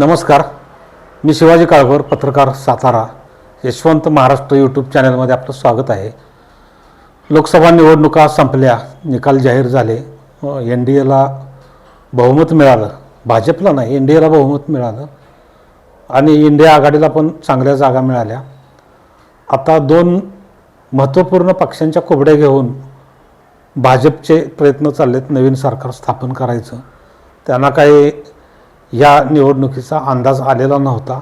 नमस्कार. मी शिवाजी काळभोर पत्रकार सातारा. यशवंत महाराष्ट्र यूट्यूब चॅनलमध्ये आपलं स्वागत आहे. लोकसभा निवडणुका संपल्या निकाल जाहीर झाले. एन डी एला बहुमत मिळालं. भाजपला नाही एन डी एला बहुमत मिळालं. आणि इंडिया आघाडीला पण चांगल्या जागा मिळाल्या. आता दोन महत्त्वपूर्ण पक्षांच्या कोबड्या घेऊन भाजपचे प्रयत्न चाललेत नवीन सरकार स्थापन करायचं. त्यांना काही या निवडणुकीचा अंदाज आलेला नव्हता.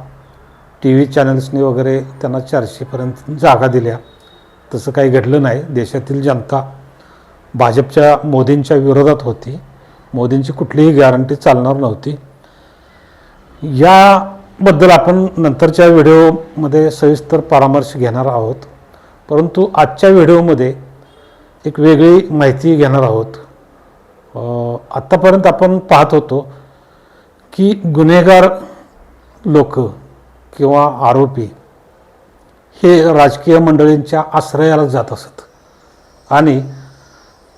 टी व्ही चॅनल्सनी वगैरे त्यांना चारशेपर्यंत जागा दिल्या. तसं काही घडलं नाही. देशातील जनता भाजपच्या मोदींच्या विरोधात होती. मोदींची कुठलीही गॅरंटी चालणार नव्हती. याबद्दल आपण नंतरच्या व्हिडिओमध्ये सविस्तर परामर्श घेणार आहोत. परंतु आजच्या व्हिडिओमध्ये एक वेगळी माहिती घेणार आहोत. आत्तापर्यंत आपण पाहत होतो की गुन्हेगार लोक किंवा आरोपी हे राजकीय मंडळींच्या आश्रयाला जात असत. आणि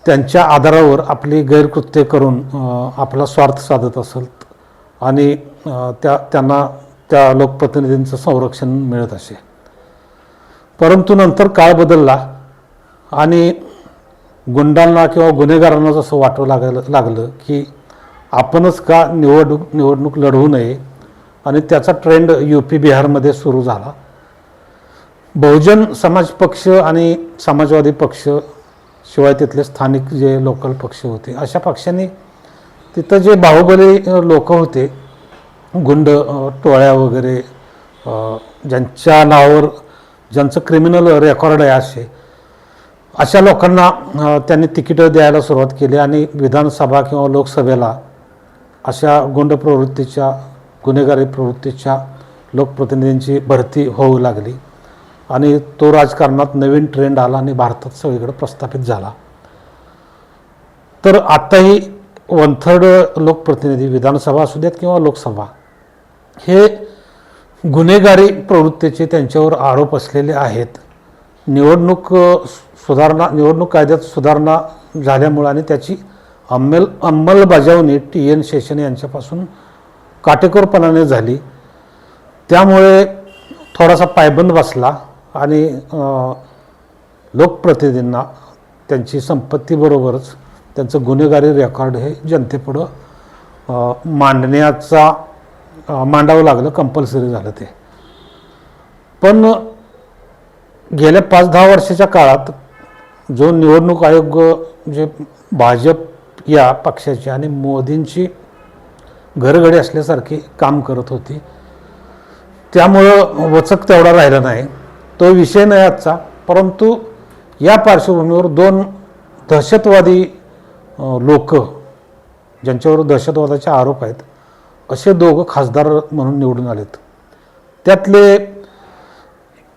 त्यांच्या आधारावर आपली गैरकृत्य करून आपला स्वार्थ साधत असत आणि त्या त्यांना त्या लोकप्रतिनिधींचं संरक्षण मिळत असे. परंतु नंतर काळ बदलला आणि गुंडांना किंवा गुन्हेगारांना जसं वाटू लागायला लागलं की आपणच का निवडणूक निवडणूक लढवू नये? आणि त्याचा ट्रेंड यू पी बिहारमध्ये सुरू झाला. बहुजन समाज पक्ष आणि समाजवादी पक्ष शिवाय तिथले स्थानिक जे लोकल पक्ष होते अशा पक्षांनी तिथं जे बाहुबली लोक होते गुंड टोळ्या वगैरे ज्यांच्या नावावर ज्यांचं क्रिमिनल रेकॉर्ड आहे असे अशा लोकांना त्यांनी तिकीटं द्यायला सुरुवात केली आणि विधानसभा किंवा लोकसभेला अशा गुंड प्रवृत्तीच्या गुन्हेगारी प्रवृत्तीच्या लोकप्रतिनिधींची भरती होऊ लागली आणि तो राजकारणात नवीन ट्रेंड आला आणि भारतात सगळीकडे प्रस्थापित झाला. तर आत्ताही वन थर्ड लोकप्रतिनिधी विधानसभा असू देत किंवा लोकसभा हे गुन्हेगारी प्रवृत्तीचे त्यांच्यावर आरोप असलेले आहेत. निवडणूक सुधारणा निवडणूक कायद्यात सुधारणा झाल्यामुळे आणि त्याची अंमल अंमलबजावणी टी एन शेषन यांच्यापासून काटेकोरपणाने झाली. त्यामुळे थोडासा पायबंद बसला आणि लोकप्रतिनिधींना त्यांची संपत्तीबरोबरच त्यांचं गुन्हेगारी रेकॉर्ड हे जनतेपुढं मांडण्याचा मांडावं लागलं कंपल्सरी झालं ते. पण गेल्या पाच दहा वर्षाच्या काळात जो निवडणूक आयोग जे भाजप या पक्षाची आणि मोदींची घरगडी असल्यासारखी काम करत होती. त्यामुळं वचक तेवढा राहिला नाही. तो विषय नाही आजचा परंतु या पार्श्वभूमीवर दोन दहशतवादी लोक ज्यांच्यावर दहशतवादाचे आरोप आहेत असे दोघं खासदार म्हणून निवडून आलेत. त्यातले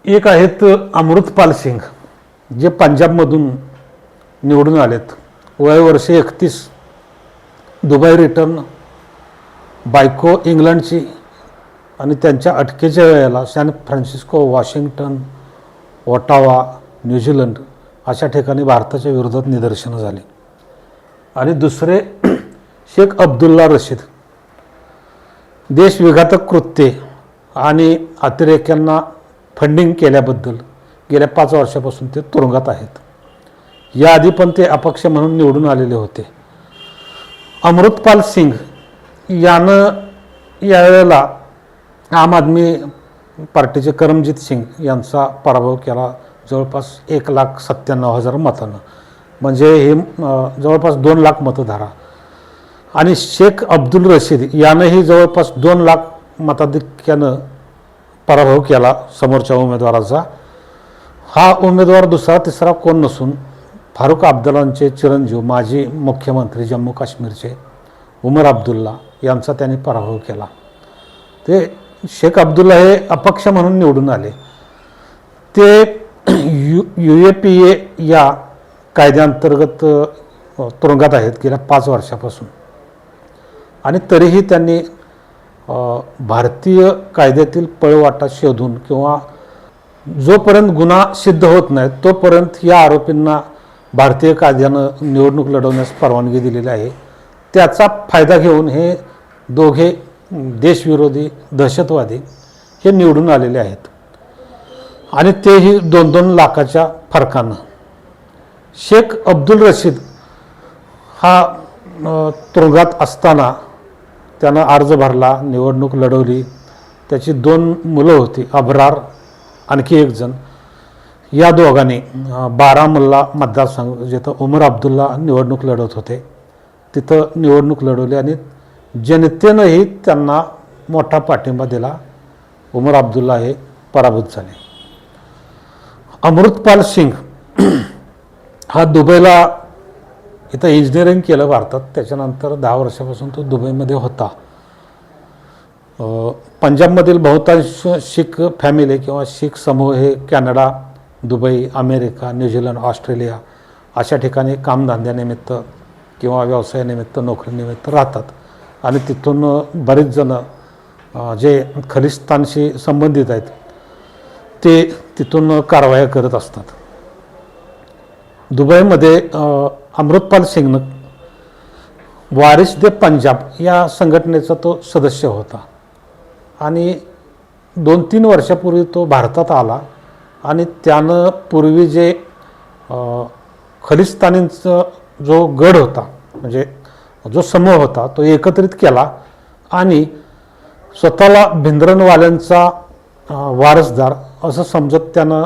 एक आहेत अमृतपाल सिंग जे पंजाबमधून निवडून आलेत. वय वर्षे एकतीस. दुबई रिटर्न बायको इंग्लंडची आणि त्यांच्या अटकेच्या वेळेला San Francisco Washington Ottawa New Zealand अशा ठिकाणी भारताच्या विरोधात निदर्शनं झाली. आणि दुसरे शेख अब्दुल्ला रशीद. देशविघातक कृत्ये आणि अतिरेक्यांना फंडिंग केल्याबद्दल गेल्या पाच वर्षापासून ते तुरुंगात आहेत. याआधी पण ते अपक्ष म्हणून निवडून आलेले होते. अमृतपाल सिंग यानं यावेळेला आम आदमी पार्टीचे करमजीत सिंग यांचा पराभव केला. जवळपास एक लाख सत्त्याण्णव हजार मतानं. म्हणजे हे जवळपास दोन लाख मतधारा. आणि शेख अब्दुल रशीद यानंही जवळपास दोन लाख मताधिक्यानं पराभव केला समोरच्या उमेदवाराचा. हा उमेदवार दुसरा तिसरा कोण नसून फारुख अब्दुल्लांचे चिरंजीव माजी मुख्यमंत्री जम्मू काश्मीरचे उमर अब्दुल्ला यांचा त्यांनी पराभव केला. ते शेख अब्दुल्ला हे अपक्ष म्हणून निवडून आले. ते U U A P A या कायद्याअंतर्गत तुरुंगात आहेत गेल्या पाच वर्षापासून. आणि तरीही त्यांनी भारतीय कायद्यातील पळवाटा शोधून किंवा जोपर्यंत गुन्हा सिद्ध होत नाही तोपर्यंत या आरोपींना भारतीय कायद्यानं निवडणूक लढवण्यास परवानगी दिलेली आहे. त्याचा फायदा घेऊन हे दोघे देशविरोधी दहशतवादी हे निवडून आलेले आहेत. आणि तेही दोन दोन लाखाच्या फरकानं. शेख अब्दुल रशीद हा तुरुंगात असताना त्यानं अर्ज भरला निवडणूक लढवली. त्याची दोन मुलं होती अबरार आणखी एक जण. या दोघांनी बारामुल्ला मतदारसंघ जिथं उमर अब्दुल्ला निवडणूक लढवत होते तिथं निवडणूक लढवली आणि जनतेनंही त्यांना मोठा पाठिंबा दिला. उमर अब्दुल्ला हे पराभूत झाले. अमृतपाल सिंग हा दुबईला इथं इंजिनिअरिंग केलं भारतात. त्याच्यानंतर दहा वर्षापासून तो दुबईमध्ये होता. पंजाबमधील बहुतांश शीख फॅमिली किंवा शीख समूह हे Canada Dubai America New Zealand Australia अशा ठिकाणी कामधंद्यानिमित्त किंवा व्यवसायानिमित्त नोकरीनिमित्त राहतात. आणि तिथून बरेच जण जे खलिस्तानशी संबंधित आहेत ते तिथून कारवाया करत असतात. दुबईमध्ये अमृतपाल सिंगनं वारिस दे पंजाब या संघटनेचा तो सदस्य होता. आणि दोन तीन वर्षापूर्वी तो भारतात आला. आणि त्यानं पूर्वी जे खलिस्तानींचा जो गड होता म्हणजे जो समूह होता तो एकत्रित केला आणि स्वतःला भिंद्रनवाल्यांचा वारसदार असं समजत त्यानं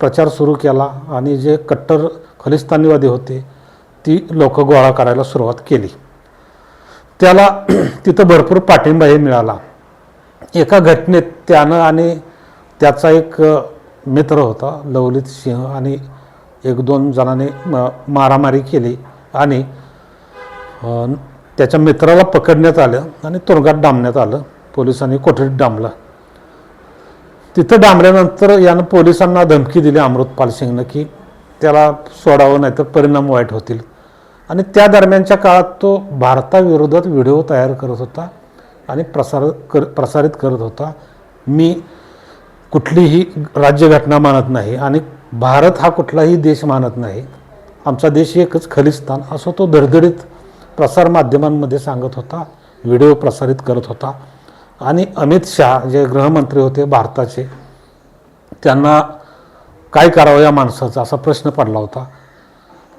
प्रचार सुरू केला आणि जे कट्टर खलिस्तानीवादी होते ती लोक गोळा करायला सुरुवात केली. त्याला तिथं भरपूर पाठिंबाही मिळाला. एका घटनेत त्यानं आणि त्याचा एक मित्र होता लवलित सिंह आणि एक दोन जणांनी म- मारामारी केली आणि त्याच्या मित्राला पकडण्यात आलं आणि तुरुंगात डांबण्यात आलं पोलिसांनी कोठडीत डांबलं. तिथं डांबल्यानंतर यानं पोलिसांना धमकी दिली अमृतपाल सिंगनं की त्याला सोडावं नाही तर परिणाम वाईट होतील. आणि त्या दरम्यानच्या काळात तो भारताविरोधात व्हिडिओ तयार करत होता आणि प्रसार कर प्रसारित करत होता. मी कुठलीही राज्यघटना मानत नाही आणि भारत हा कुठलाही देश मानत नाही आमचा देश एकच खलिस्तान असं तो धडधडीत प्रसारमाध्यमांमध्ये सांगत होता व्हिडिओ प्रसारित करत होता. आणि अमित शहा जे गृहमंत्री होते भारताचे त्यांना काय करावं या माणसाचा असा प्रश्न पडला होता.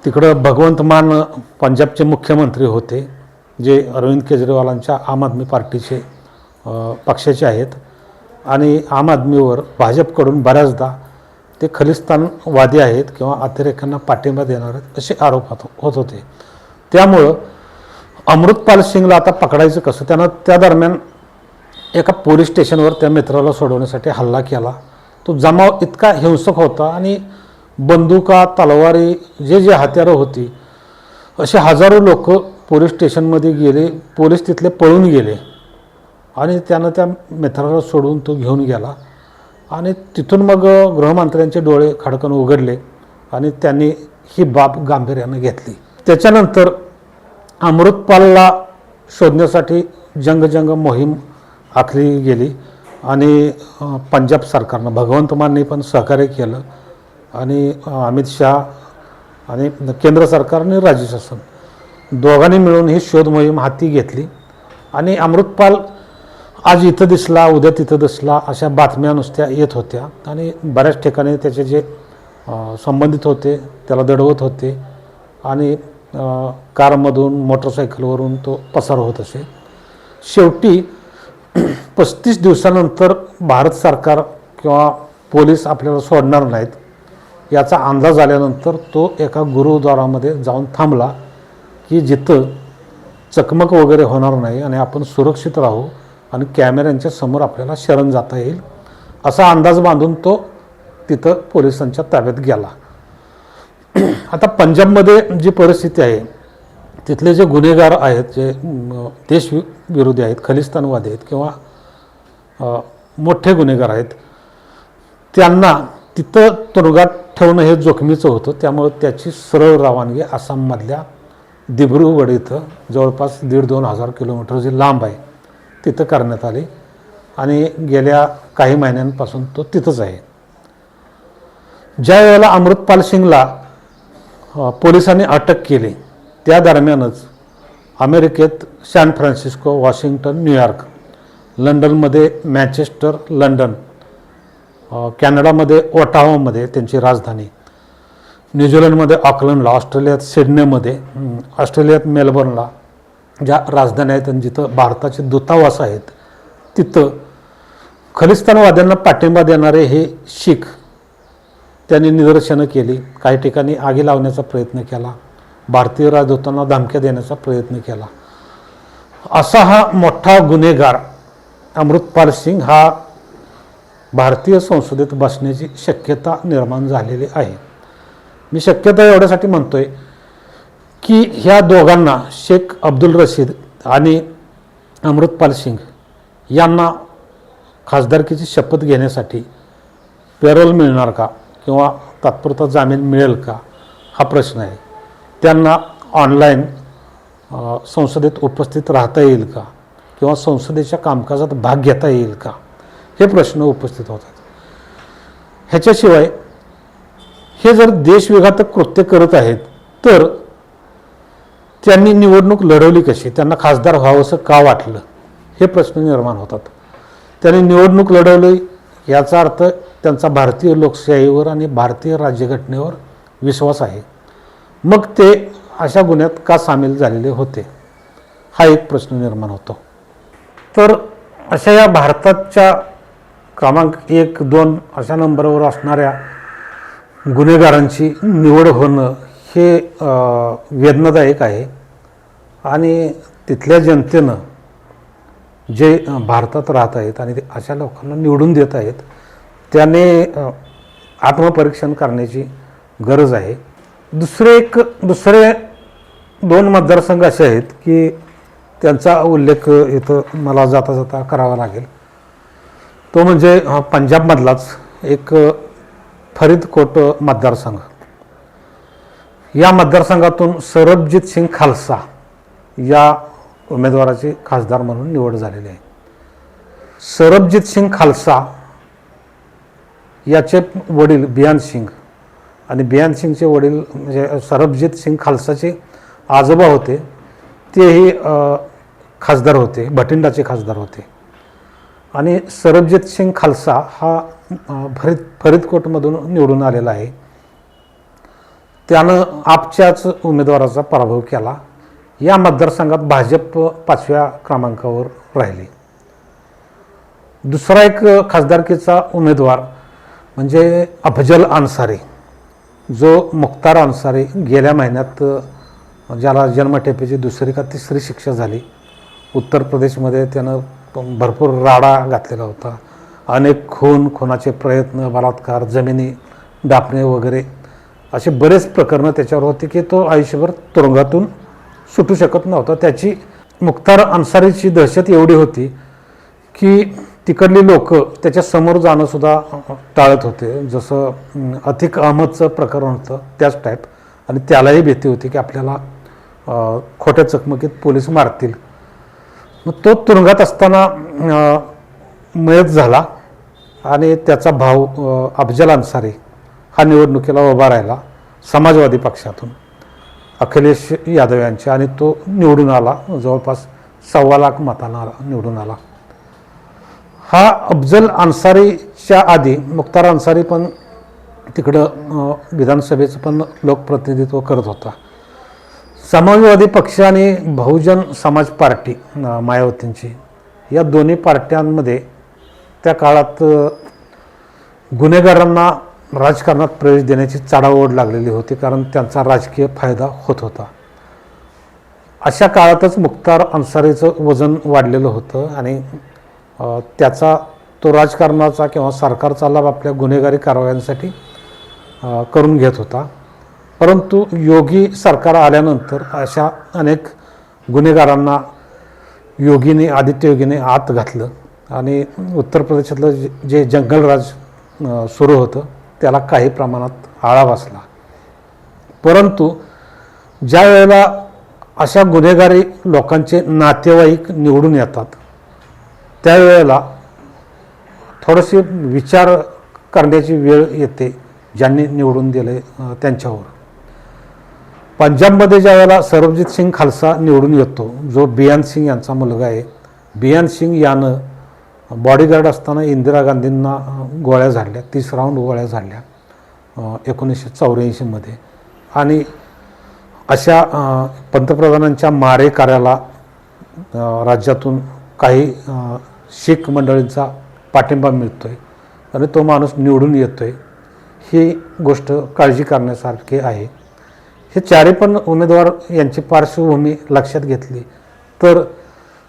तिकडं भगवंत मान पंजाबचे मुख्यमंत्री होते जे अरविंद केजरीवालांच्या आम आदमी पार्टीचे पक्षाचे आहेत. आणि आम आदमीवर भाजपकडून बऱ्याचदा ते खलिस्तानवादी आहेत किंवा अतिरेक्यांना पाठिंबा देणार आहेत असे आरोप होत होत होते. त्यामुळं अमृतपाल सिंगला आता पकडायचं कसं? त्यानं त्या दरम्यान एका पोलीस स्टेशनवर त्या मित्राला सोडवण्यासाठी हल्ला केला. तो जमाव इतका हिंसक होता आणि बंदुका तलवारी जे जे हत्यारं होती असे हजारो लोक पोलीस स्टेशनमध्ये गेले पोलीस तिथले पळून गेले. आणि त्यानं त्या मित्राला सोडून तो घेऊन गेला. आणि तिथून मग गृहमंत्र्यांचे डोळे खडकन उघडले आणि त्यांनी ही बाब गांभीर्यानं घेतली. त्याच्यानंतर अमृतपालला शोधण्यासाठी जंगजंग मोहीम आखली गेली आणि पंजाब सरकारनं भगवंत मानने पण सहकार्य केलं आणि अमित शहा आणि केंद्र सरकार आणि राज्य शासन दोघांनी मिळून ही शोध मोहीम हाती घेतली. आणि अमृतपाल आज इथं दिसला उद्या तिथं दिसला अशा बातम्या नुसत्या येत होत्या. आणि बऱ्याच ठिकाणी त्याचे जे संबंधित होते त्याला दडवत होते. आणि कारमधून मोटरसायकलवरून तो पसार होत असे. शेवटी पस्तीस दिवसानंतर भारत सरकार किंवा पोलीस आपल्याला सोडणार नाहीत. याचा अंदाज आल्यानंतर तो एका गुरुद्वारामध्ये जाऊन थांबला की जिथं चकमक वगैरे होणार नाही आणि आपण सुरक्षित राहू आणि कॅमेऱ्यांच्या समोर आपल्याला शरण जाता येईल. असा अंदाज बांधून तो तिथं पोलिसांच्या ताब्यात गेला. आता पंजाबमध्ये जी परिस्थिती आहे तिथले जे गुन्हेगार आहेत जे देशविरोधी देश वि- विरोधी आहेत खलिस्तानवादी आहेत किंवा मोठे गुन्हेगार आहेत त्यांना तिथं तुरुंगात ठेवणं हे जोखमीचं होतं. त्यामुळं त्याची सरळ रवानगी आसाममधल्या दिब्रुगड इथं जवळपास दीड दोन हजार किलोमीटर जे लांब आहे. तिथं करण्यात आली. आणि गेल्या काही महिन्यांपासून तो तिथंच आहे. ज्या वेळेला अमृतपाल सिंगला पोलिसांनी अटक केली त्या दरम्यानच अमेरिकेत San Francisco Washington New York लंडनमध्ये मॅचेस्टर लंडन कॅनडामध्ये ओटावामध्ये त्यांची राजधानी न्यूझीलंडमध्ये ऑकलंडला ऑस्ट्रेलियात सिडनीमध्ये ऑस्ट्रेलियात मेलबर्नला ज्या राजधान्या आहेत आणि जिथं भारताचे दूतावास आहेत तिथं खलिस्तानवाद्यांना पाठिंबा देणारे हे शीख त्यांनी निदर्शनं केली काही ठिकाणी आगी लावण्याचा प्रयत्न केला भारतीय राजदूतांना धमक्या देण्याचा प्रयत्न केला. असा हा मोठा गुन्हेगार अमृतपाल सिंग हा भारतीय संसदेत बसण्याची शक्यता निर्माण झालेली आहे. मी शक्यता एवढ्यासाठी म्हणतो आहे की ह्या दोघांना शेख अब्दुल रशीद आणि अमृतपाल सिंग यांना खासदारकीची शपथ घेण्यासाठी पेरोल मिळणार का? किंवा तात्पुरता जामीन मिळेल का? हा प्रश्न आहे. त्यांना ऑनलाईन संसदेत उपस्थित राहता येईल का? किंवा संसदेच्या कामकाजात भाग घेता येईल का? हे प्रश्न उपस्थित होतात. ह्याच्याशिवाय हे जर देशविघातक कृत्य करत आहेत तर त्यांनी निवडणूक लढवली कशी? त्यांना खासदार व्हावंसं का वाटलं? हे प्रश्न निर्माण होतात. त्यांनी निवडणूक लढवली याचा अर्थ त्यांचा भारतीय लोकशाहीवर आणि भारतीय राज्यघटनेवर विश्वास आहे. मग ते अशा गुन्ह्यात का सामील झालेले होते? हा एक प्रश्न निर्माण होतो. तर अशा या भारताच्या क्रमांक एक दोन अशा नंबरवर असणाऱ्या गुन्हेगारांची निवड होणं हे वेदनादायक आहे. आणि तिथल्या जनतेनं जे भारतात राहत आहेत आणि ते अशा लोकांना निवडून देत आहेत त्याने आत्मपरीक्षण करण्याची गरज आहे. दुसरे एक दुसरे दोन मतदारसंघ असे आहेत की त्यांचा उल्लेख इथं मला जाता जाता करावा लागेल. तो म्हणजे पंजाबमधलाच एक फरीदकोट मतदारसंघ. या मतदारसंघातून सरबजीत सिंग खालसा या उमेदवाराची खासदार म्हणून निवड झालेली आहे. सरबजीत सिंग खालसा याचे वडील बियान सिंग आणि बियान सिंगचे वडील म्हणजे सरबजीत सिंग खालसाचे आजोबा होते. तेही खासदार होते भटिंडाचे खासदार होते. आणि सरबजीत सिंग खालसा हा फरीद फरीदकोटमधून निवडून आलेला आहे. त्यानं आपच्याच उमेदवाराचा पराभव केला. या मतदारसंघात भाजप पाचव्या क्रमांकावर राहिली. दुसरा एक खासदारकीचा उमेदवार म्हणजे अफजल अन्सारी. जो मुख्तार अन्सारी गेल्या महिन्यात ज्याला जन्मठेपेची दुसरी का तिसरी शिक्षा झाली. उत्तर प्रदेशमध्ये त्यानं भरपूर राडा घातलेला होता. अनेक खून खुनाचे प्रयत्न बलात्कार जमिनी डापणे वगैरे असे बरेच प्रकरणं त्याच्यावर होती की तो आयुष्यभर तुरुंगातून सुटू शकत नव्हता. त्याची मुख्तार अन्सारीची दहशत एवढी होती की तिकडली लोक त्याच्यासमोर जाणंसुद्धा टाळत होते. जसं अतिक अहमदचं प्रकरण होतं त्याच टाईप आणि त्यालाही भीती होती की आपल्याला खोट्या चकमकीत पोलीस मारतील. मग तो तुरुंगात असताना मयत झाला आणि त्याचा भाऊ अफजल अन्सारी हा निवडणुकीला उभा राहिला समाजवादी पक्षातून. अखिलेश यादव यांचे आणि तो निवडून आला जवळपास सव्वा लाख मतांना निवडून आला. हा अफजल अन्सारीच्या आधी मुख्तार अन्सारी पण तिकडं विधानसभेचं पण लोकप्रतिनिधित्व करत होता. समाजवादी पक्ष आणि बहुजन समाज पार्टी मायावतींची या दोन्ही पार्ट्यांमध्ये त्या काळात गुन्हेगारांना राजकारणात प्रवेश देण्याची चढाओढ लागलेली होती कारण त्यांचा राजकीय फायदा होत होता. अशा काळातच मुख्तार अन्सारीचं वजन वाढलेलं होतं आणि त्याचा तो राजकारणाचा किंवा सरकारचा लाभ आपल्या गुन्हेगारी कारवायांसाठी करून घेत होता. परंतु योगी सरकार आल्यानंतर अशा अनेक गुन्हेगारांना योगीने आदित्य योगीने आत घातलं आणि उत्तर प्रदेशातलं जे जे जंगलराज सुरू होतं. त्याला काही प्रमाणात आळा बसला. परंतु ज्या वेळेला अशा गुन्हेगारी लोकांचे नातेवाईक निवडून येतात त्यावेळेला थोडीशी विचार करण्याची वेळ येते ज्यांनी निवडून दिले त्यांच्यावर. पंजाबमध्ये ज्या वेळेला सरबजीत सिंग खालसा निवडून येतो जो बियान सिंग यांचा मुलगा आहे बियान सिंग यानं बॉडीगार्ड असताना इंदिरा गांधींना गोळ्या झाडल्या. तीस राऊंड गोळ्या झाडल्या. एकोणीसशे चौऱ्याऐंशीमध्ये आणि अशा पंतप्रधानांच्या मारेकार्याला राज्यातून काही शीख मंडळींचा पाठिंबा मिळतो आहे आणि तो माणूस निवडून येतो आहे ही गोष्ट काळजी करण्यासारखी आहे. हे चारी पण उमेदवार यांची पार्श्वभूमी लक्षात घेतली. तर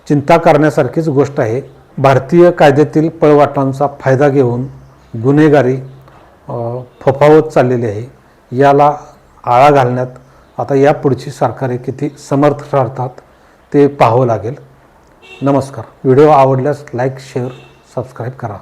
चिंता करण्यासारखीच गोष्ट आहे. भारतीय कायद्यातील पळवाटांचा फायदा घेऊन गुन्हेगारी फफावत फोफावत चाललेली आहे. याला आळा घालण्यात आता या पुढची सरकारे किती समर्थ ठरतात ते पाहावं लागेल. नमस्कार. व्हिडिओ आवडल्यास लाईक शेअर सबस्क्राईब करा.